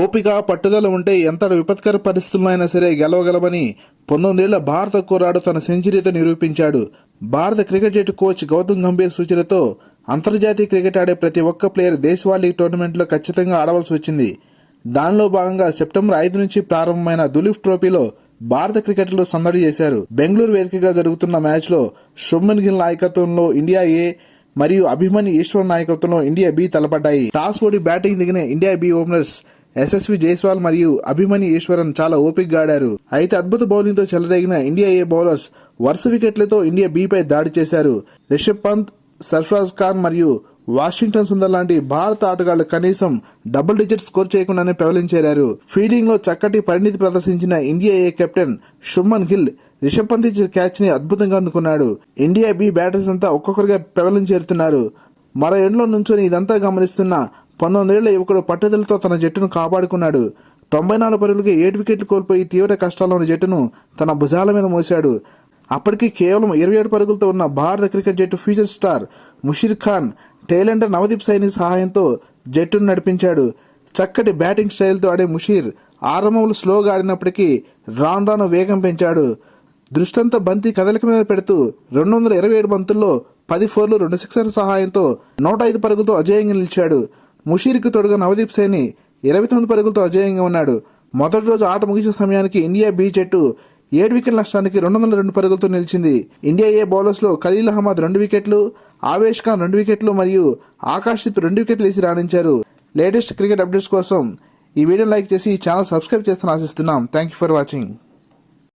ఓపిక పట్టుదల ఉంటే ఎంత విపత్కర పరిస్థితులైనా సరే గెలవగలమని పంతొమ్మిదేళ్ళ భారత కుర్రాడు తన సెంచరీతో నిరూపించాడు. భారత క్రికెట్ జట్టు కోచ్ గౌతమ్ గంభీర్ సూచనతో అంతర్జాతీయ క్రికెట్ ఆడే ప్రతి ఒక్క ప్లేయర్ దేశవాళీ టోర్నమెంట్లో ఖచ్చితంగా ఆడవలసి వచ్చింది. దానిలో భాగంగా సెప్టెంబర్ ఐదు నుంచి ప్రారంభమైన దులీప్ ట్రోఫీలో భారత క్రికెటర్లు సందడి చేశారు. బెంగళూరు వేదికగా జరుగుతున్న మ్యాచ్లో శుభ్మన్ గిల్ నాయకత్వంలో ఇండియా ఏ మరియు అభిమన్యు ఈశ్వర్ నాయకత్వంలో ఇండియా బి తలపడ్డాయి. టాస్ ఓడి బ్యాటింగ్ దిగిన India B openers SSV Jaiswal మరియు అభిమన్యు ఈశ్వరన్ చాలా ఓపిక్గా ఆడారు. అయితే అద్భుత బౌలింగ్తో చెలరేగిన ఇండియా ఏ బౌలర్స్ వరుస వికెట్లతో ఇండియా బిపై దాడి చేశారు. రిషబ్ పంత్ సర్ఫరాజ్ ఖాన్ మరియు వాషింగ్టన్ సుందర్ లాంటి భారత ఆటగాళ్ళు కనీసం డబుల్ డిజిట్ స్కోర్ చేయకుండానే పెవలించేరారు. ఫీల్డింగ్లో చక్కటి పరిణితి ప్రదర్శించిన India A captain Shubman Gill Rishabh Pant ఇచ్చిన క్యాచ్ని అద్భుతంగా అందుకున్నాడు. ఇండియా బి బ్యాటర్స్ అంతా ఒక్కొక్కరిగా పెవలించేరుతున్నారు. మరో ఎండ్లో నుంచొని ఇదంతా గమనిస్తున్న పంతొమ్మిదేళ్ళ యువకుడు పట్టుదలతో తన జట్టును కాపాడుకున్నాడు. తొంభై నాలుగు పరుగులకి ఏడు వికెట్లు కోల్పోయి తీవ్ర కష్టాల్లో ఉన్న జట్టును తన భుజాల మీద మోశాడు. అప్పటికి కేవలం ఇరవై ఏడు పరుగులతో ఉన్న భారత క్రికెట్ జట్టు future star Musheer Khan tailender Navdeep Saini సహాయంతో జట్టును నడిపించాడు. చక్కటి బ్యాటింగ్ స్టైల్తో ఆడే ముషీర్ ఆరంభంలో స్లోగా ఆడినప్పటికీ రాను రాను వేగం పెంచాడు. దృష్టంతా బంతి కదలిక మీద పెడుతూ రెండు వందల ఇరవై ఏడు బంతుల్లో పది ఫోర్లు రెండు సిక్సర్ సహాయంతో నూట ఐదు పరుగులతో అజేయంగా నిలిచాడు. ముషీర్కి తోడుగా నవదీప్ సేని ఇరవై తొమ్మిది పరుగులతో అజేయంగా ఉన్నాడు. మొదటి రోజు ఆట ముగిసే సమయానికి ఇండియా బి జట్టు ఏడు వికెట్ల నష్టానికి రెండు వందల రెండు పరుగులతో నిలిచింది. ఇండియా ఏ బౌలర్స్లో ఖలీల్ అహ్మద్ రెండు వికెట్లు ఆవేష్ ఖాన్ రెండు వికెట్లు మరియు ఆకాశిత్ రెండు వికెట్లు వేసి రాణించారు. లేటెస్ట్ క్రికెట్ అప్డేట్స్ కోసం ఈ వీడియో లైక్ చేసి ఈ ఛానల్ సబ్స్క్రైబ్ చేస్తాను ఆశిస్తున్నాం. Thank you for watching.